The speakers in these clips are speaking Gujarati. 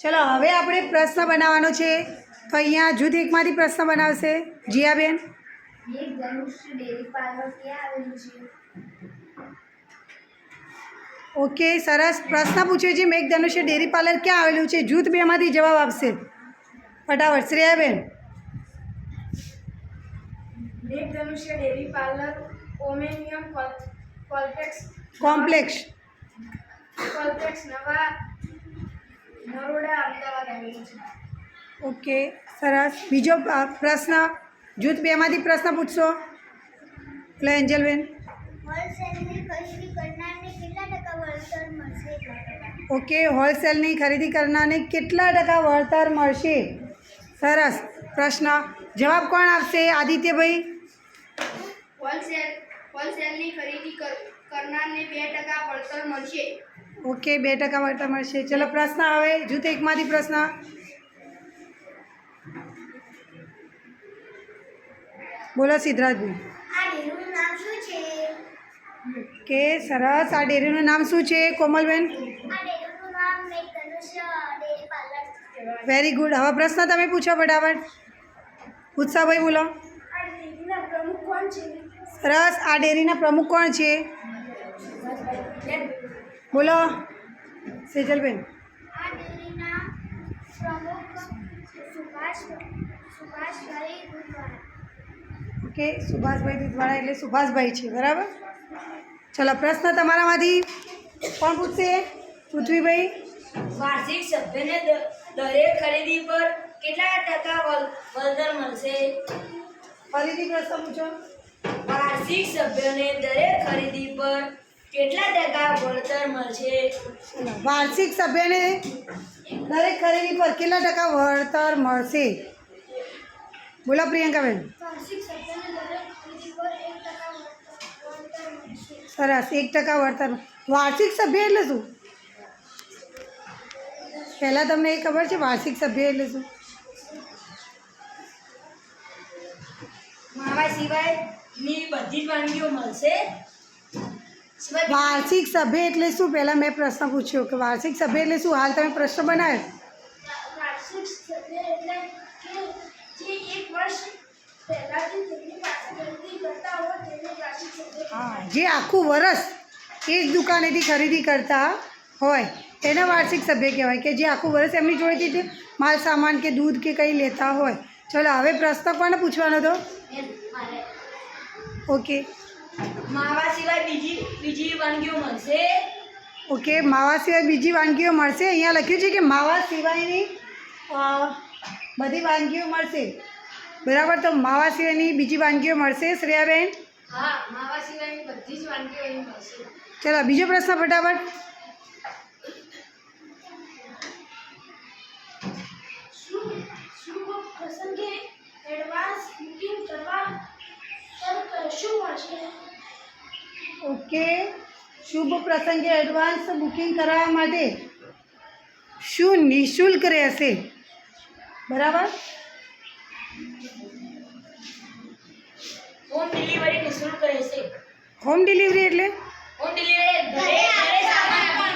ચલો હવે આપણે પ્રશ્ન બનાવવાનો છે. તો અહીંયા જૂથ એકમાંથી પ્રશ્ન બનાવશે. જીયાબેન? ઓકે સરસ. પ્રશ્ન પૂછ્યો છે મેઘધનુષ્ય ડેરી પાર્લર ક્યાં આવેલું છે? જૂથ બેમાંથી જવાબ આપશે. ફટાફટ. શ્રેયાબેન? મેઘધનુષ્ય ધનુષ્ય ડેરી પાર્લર ઓમેનિયમ કોમ્પ્લેક્સ નવા નરોડા અમદાવાદ આવેલું છે. ઓકે સરસ. બીજો પ્રશ્ન જૂથ બેમાંથી પ્રશ્ન પૂછશો. એટલે એન્જલબેન. હોલસેલની ખરીદી કરનારને કેટલા ટકા વળતર મળશે? ઓકે હોલસેલની ખરીદી કરનારને કેટલા ટકા વળતર મળશે? સરસ. પ્રશ્ન. જવાબ કોણ આપશે આદિત્યભાઈ? હોલસેલ હોલસેલની ખરીદી કરનારને બે ટકા વળતર મળશે. ઓકે બે ટકા વળતર મળશે ચલો પ્રશ્ન આવે. જૂથ એકમાંથી પ્રશ્ન. બોલો સિદ્ધરાજભાઈ. કે સરસ આ ડેરીનું નામ શું છે કોમલબેન? વેરી ગુડ હવે પ્રશ્ન તમે પૂછો ફટાફટ. ઉત્સાહભાઈ બોલો. સરસ આ ડેરીના પ્રમુખ કોણ છે? બોલો સેજલબેન. આ ડેરીના પ્રમુખ સુભાષ સુભાષભાઈ દુધવાળા. ઓકે સુભાષભાઈ દૂધવાળા એટલે સુભાષભાઈ છે બરાબર? ચલો પ્રશ્ન તમારામાંથી કોણ પૂછશે? પૃથ્વીભાઈ. વાર્ષિક સભ્યને દરેક ખરીદી પર કેટલા ટકા વળતર મળશે? ફરીથી પ્રશ્ન પૂછો. વાર્ષિક સભ્યને દરેક ખરીદી પર કેટલા ટકા વળતર મળશે? વાર્ષિક સભ્યને દરેક ખરીદી પર કેટલા ટકા વળતર મળશે? બોલો પ્રિયંકાબેન સરસ એક ટકા વળતર. વાર્ષિક સભ્ય એટલે શું? પહેલાં તમને એ ખબર છે વાર્ષિક સભ્ય એટલે શું? માવા સિવાયની બધી જ વાનગીઓ મળશે. વાર્ષિક સભ્ય એટલે શું? પહેલાં મેં પ્રશ્ન પૂછ્યો કે વાર્ષિક સભ્ય એટલે શું? હાલ તમે પ્રશ્ન બનાવ્યો. જે આખું વર્ષ હા જે આખું વરસ એ જ દુકાનેથી ખરીદી કરતા હોય એને વાર્ષિક સભ્ય કહેવાય કે જે આખું વરસ એમની જોડેથી જે માલ સામાન કે દૂધ કે કંઈ લેતા હોય. ચલો હવે પ્રશ્ન કોને પૂછવાનો હતો? ઓકે. માવા સિવાય બીજી બીજી વાનગીઓ મળશે? ઓકે માવા સિવાય બીજી વાનગીઓ મળશે? અહીંયા લખ્યું છે કે માવા સિવાયની બધી વાનગીઓ મળશે. બરાબર તો માવા સિવાયની બીજી વાનગીઓ મળશે શ્રેયાબેન? હા માવા સિવાયની બધી જ વાનગીઓ મળશે. ચલો બીજો પ્રશ્ન ફટાફટ. પ્રસંગે એડવાન્સ બુકિંગ કરવા શું મળશે ઓકે. શુભ પ્રસંગે એડવાન્સ બુકિંગ કરાવવા માટે શું નિઃશુલ્ક રહેશે? બરાબર? હોમ ડિલિવરી નિઃશુલ્ક રહેશે. હોમ ડિલિવરી એટલે? હોમ ડિલિવરી ઘરે ઘરે સામાન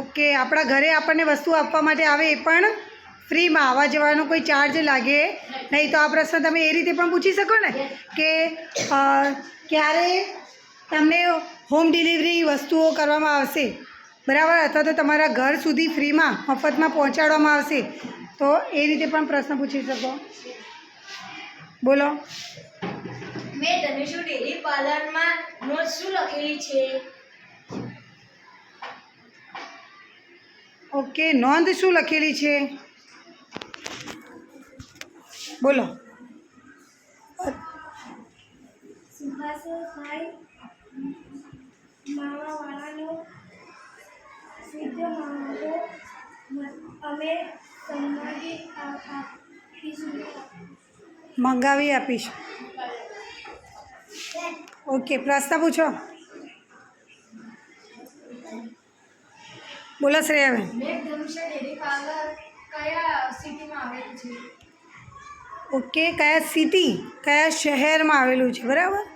ઓકે આપણા ઘરે આપણને વસ્તુ આપવા માટે આવે એ પણ ફ્રીમાં. આવવા જવાનો કોઈ ચાર્જ લાગે નહીં. તો આ પ્રશ્ન તમે એ રીતે પણ પૂછી શકો ને? કે ક્યારે તમને હોમ ડિલિવરી વસ્તુઓ કરવામાં આવશે. બરાબર? અથવા તો તમારા ઘર સુધી ફ્રીમાં મફતમાં પહોંચાડવામાં આવશે. તો એ રીતે પણ પ્રશ્ન પૂછી શકો. બોલો. મેં ધનુષુ ડેરી પાર્લરમાં નોટ શું લખેલી છે? ઓકે નોંધ શું લખેલી છે? બોલો. સુભાષભાઈ માવાવાળાનો સિદ્ધ મામલો અમે સંવાદી આપીશું મંગાવી આપીશ. ઓકે પ્રશ્ન પૂછો. બોલો શ્રેયાબેન. મેઘ ધનુષ્ય ડેરી પાર્લર કયા સિટીમાં આવેલું છે ઓકે કયા સિટી કયા શહેરમાં આવેલું છે? બરાબર?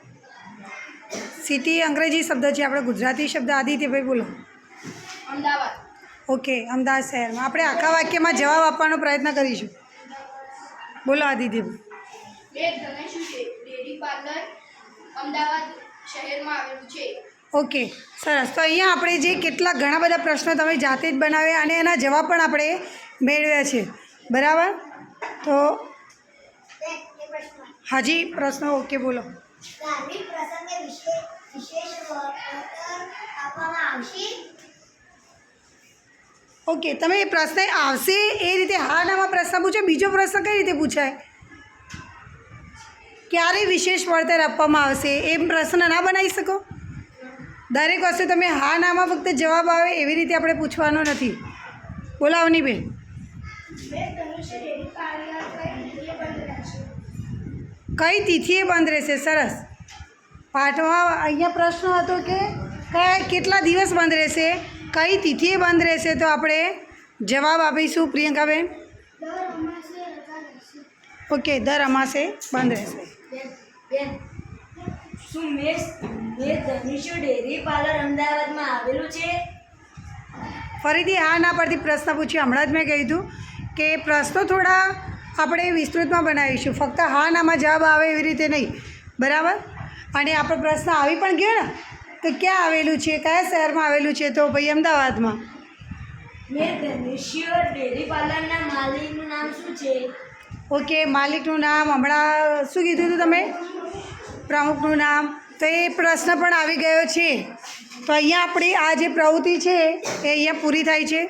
સિટી અંગ્રેજી શબ્દ છે આપણે ગુજરાતી શબ્દ આદિત્યભાઈ બોલો. અમદાવાદ. ઓકે અમદાવાદ શહેરમાં. આપણે આખા વાક્યમાં જવાબ આપવાનો પ્રયત્ન કરીશું. બોલો આદિત્યભાઈ. મેં ધનેશ ડેરી પાર્લર અમદાવાદ શહેરમાં આવેલું છે. ઓકે સરસ. તો અહીંયા આપણે જે કેટલા ઘણા બધા પ્રશ્નો તમે જાતે જ બનાવ્યા અને એના જવાબ પણ આપણે મેળવ્યા છે. બરાબર? તો હાજી પ્રશ્નો ઓકે બોલો. ધાર્મિક પ્રસંગે વિશેષ ઓકે, તમે એ પ્રશ્ન આવશે, એ રીતે હા નામાં પ્રશ્ન પૂછે, બીજો પ્રશ્ન કઈ રીતે પૂછાય? ક્યારે વિશેષ વળતર આપવામાં આવશે? એમ પ્રશ્ન ના બનાવી શકો. દરેક વસ્તુ તમે હા નામાં ફક્ત જવાબ આવે એવી રીતે આપણે પૂછવાનો નથી. બોલાવની રહેશે કઈ તિથિએ બંધ રહેશે? સરસ. પાઠમાં અહીંયા પ્રશ્ન હતો કે કયા કેટલા દિવસ બંધ રહેશે? કઈ તિથિએ બંધ રહેશે? તો આપણે જવાબ આપીશું પ્રિયંકાબેન. ઓકે દર અમાસે બંધ રહેશે. બેન બેન શું મેં મેં ધનુષ્ય ડેરી પાર્લર અમદાવાદમાં આવેલું છે? ફરીથી હા ના પરથી પ્રશ્ન પૂછ્યો. હમણાં જ મેં કહ્યું હતું કે પ્રશ્નો થોડા આપણે વિસ્તૃતમાં બનાવીશું. ફક્ત હા નામાં જવાબ આવે એવી રીતે નહીં. બરાબર? અને આપણો પ્રશ્ન આવી પણ ગયો ને તો ક્યાં આવેલું છે કયા શહેરમાં આવેલું છે તો ભાઈ અમદાવાદમાં. મેં ધનુષ્ય ડેરી પાર્લરના માલિકનું નામ શું છે? ઓકે માલિકનું નામ હમણાં શું કીધું હતું તમે? પ્રમુખનું નામ. તો એ પ્રશ્ન પણ આવી ગયો છે. તો અહીંયા આપણી આ જે પ્રવૃત્તિ છે એ અહીંયા પૂરી થાય છે.